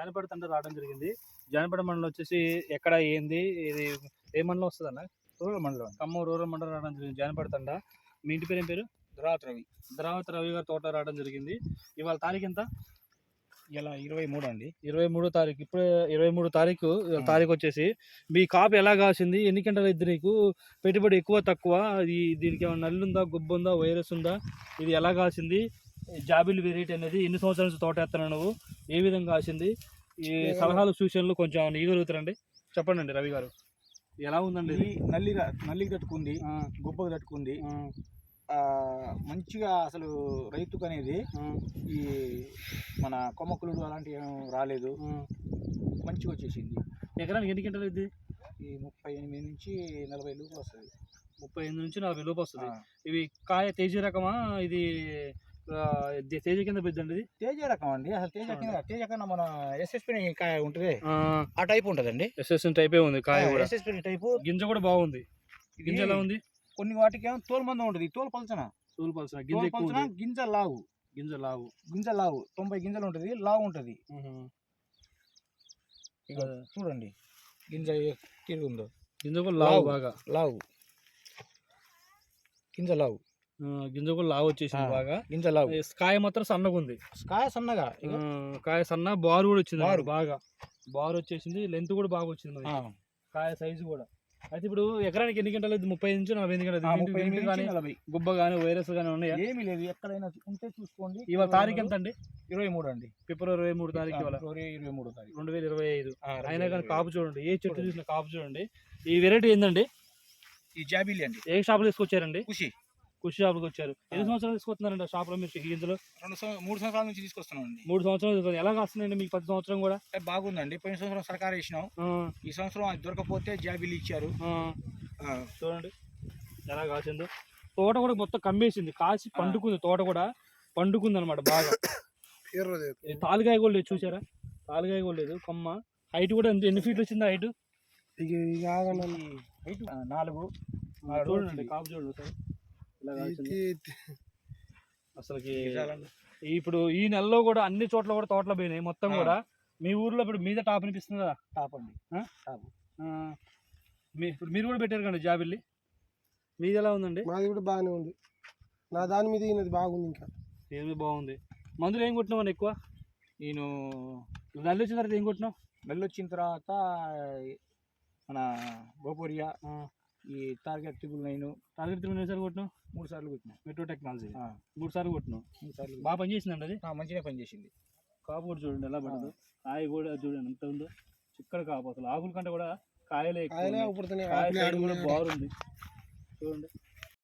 జానపడ తండ రావడం జరిగింది. జానపడ మండలం వచ్చేసి ఎక్కడ ఏంది ఇది ఏ మండలం వస్తుంది అన్న రూరల్ మండలం. ఖమ్మం రూరల్ మండలం రావడం జరిగింది. జానపడ తండ. మీ ఇంటి పేరు ఏం పేరు? ద్రావత్ రవి. ద్రావత రవి గారి తోట రావడం జరిగింది. ఇవాళ తారీఖు ఎంత? ఇలా ఇరవై మూడు అండి. ఇరవై మూడో తారీఖు. ఇప్పుడు ఇరవై మూడో తారీఖు. తారీఖు వచ్చేసి. మీ కాపు ఎలా కాసింది? ఎన్ని గంటలు ఇద్ది నీకు? పెట్టుబడి ఎక్కువ తక్కువ? ఇది దీనికి ఏమైనా నల్లు ఉందా గుబ్బ ఉందా వైరస్ ఉందా? ఇది ఎలా కాసింది? జాబిల్ వెరైటీ అనేది ఎన్ని సంవత్సరాల నుంచి తోట ఎత్తున్నావు నువ్వు? ఏ విధంగా కాసింది ఈ సలహాలు సూచనలు కొంచెం ఇవ్వగలుగుతారండి చెప్పండి అండి రవి గారు. ఎలా ఉందండి? ఇది నల్లి నల్లికి తట్టుకుంది గుబ్బకు తట్టుకుంది మంచిగా అసలు రైతుకు అనేది ఈ మన కొమ్మకులుడు అలాంటివి ఏం రాలేదు. మంచిగా వచ్చేసింది. ఎకరానికి ఎన్ని గంటలు ఇది ఈ ముప్పై ఎనిమిది నుంచి నలభై లోపు వస్తుంది. ముప్పై ఎనిమిది నుంచి నలభై లోపు వస్తుంది. ఇవి కాయ తేజీ రకమా? ఇది తేజీ కింద పెద్దండి ఇది? తేజ రకం అండి. అసలు తేజ కింద తేజ కన్నా మన ఎస్ఎస్పి కాయ ఉంటుంది. ఆ, టైప్ ఉంటుందండి. ఎస్ఎస్ఎన్ టైపే ఉంది కాయ కూడా? ఎస్ఎస్పి టైపు గింజ కూడా బాగుంది. గింజ ఎలా ఉంది? కొన్ని వాటికి ఏమో తోలు మందం ఉంటుంది. తోలు పలచన? తూలు పలసన గింజ పలచన? గింజ లావు. గింజ లావు. గింజ లావు. తొంభై గింజలు ఉంటుంది. లావు ఉంటుంది. ఇక. చూడండి. గింజ ఏ తీరు ఉందో గింజ కూడా లావు. బాగా. లావు. గింజ లావు. గింజ కూడా లావు వచ్చేసింది. బాగా. గింజ లావు. కాయ మాత్రం సన్నగా ఉంది. కాయ సన్నగా? కాయ సన్న బారు కూడా వచ్చింది బారు. బాగా. బారు వచ్చేసింది లెంత్ కూడా బాగా వచ్చింది కాయ సైజు కూడా. అయితే ఇప్పుడు ఎకరానికి ఎన్ని గంటలు? ముప్పై నుంచి నలభై ఎనిమిది గంటలు గుబ్బ కానీ వైరస్ కానీ ఉన్నాయా? ఏమీ లేదు. ఎక్కడైనా ఉంటే చూసుకోండి. ఇవాళ తారీఖు ఎంత అండి? ఇరవై మూడు అండి. ఫిబ్రవరి ఇరవై మూడు తారీఖు ఇరవై మూడో తారీఖు. రెండు వేల ఇరవై ఐదు. అయినా కానీ కాపు చూడండి. ఏ చెట్టు. చూసినా కాపు చూడండి. ఈ వెరైటీ ఏందండి? ఈ జాబిలి అండి. ఏ షాపులో తీసుకొచ్చారండి? ఖుషి కృషి షాపుకి వచ్చారు. ఎన్ని సంవత్సరాలు తీసుకొస్తున్నారండి ఆ షాప్లో మీరు గింజలు రెండు సంవ- మూడు సంవత్సరాల నుంచి తీసుకొస్తున్నాం అండి మూడు సంవత్సరాలు. ఎలా కాస్తుందండి మీకు పది సంవత్సరం కూడా? అంటే బాగుందండి. పోయిన సంవత్సరం సర్కారు ఇచ్చినాం. ఆ, ఈ సంవత్సరం అది దొరకపోతే జాబిలి ఇచ్చారు. ఆ, ఆ, చూడండి. ఎలా కాసిందో. తోట కూడా మొత్తం కమ్మేసింది. కాసి పండుకుంది తోట కూడా. పండుకుంది అనమాట బాగా తాలుగాయ కూడా లేదు చూసారా? తాలుగాయ కూడా లేదు. కొమ్మ. హైట్ కూడా ఎంత ఎన్ని ఫీట్లు వచ్చింది హైట్? హైట్ నాలుగు. చూడండి. కాపు చూడండి సార్ అసలుకి. ఇప్పుడు ఈ నెలలో కూడా అన్ని చోట్ల కూడా తోటలు పోయినాయి. మొత్తం. కూడా మీ ఊర్లో ఇప్పుడు మీద టాప్ అనిపిస్తుంది కదా? టాప్ అండి. ఆ? టాప్. ఇప్పుడు మీరు కూడా పెట్టారు కండి జాబిల్లి? మీది ఎలా ఉందండి? మాది కూడా బాగానే ఉంది. నా దాని మీద ఈయనది బాగుంది ఇంకా. ఏమి బాగుంది. మందులు ఏం కొట్టినావు ఎక్కువ? నేను నల్లి వచ్చిన తర్వాత ఏం కొట్టినావు? నెల్లు వచ్చిన తర్వాత మన గోపూరియా ఈ target triple nine target three సార్లు కొట్టినావు? మూడు సార్లు కొట్టినా. మెట్రో టెక్నాలజీ మూడు సార్లు కొట్టినావు? మూడు సార్లు బాగా పనిచేసిందండి అది? మంచిగా పనిచేసింది కాపు కూడా చూడండి ఎలా పడదు. కాయ కూడా చూడండి ఎంత ఉందో. చిక్కడ కాపు అసలు. ఆకుల కంటే కూడా కాయలే ఎక్కువ ఆయనే ఉన్నాయి. ఊపుడుతున్నాయి కాయ ఆకులే సైడ్ కూడా ఆడున్నాయి. బాగుంది. చూడండి.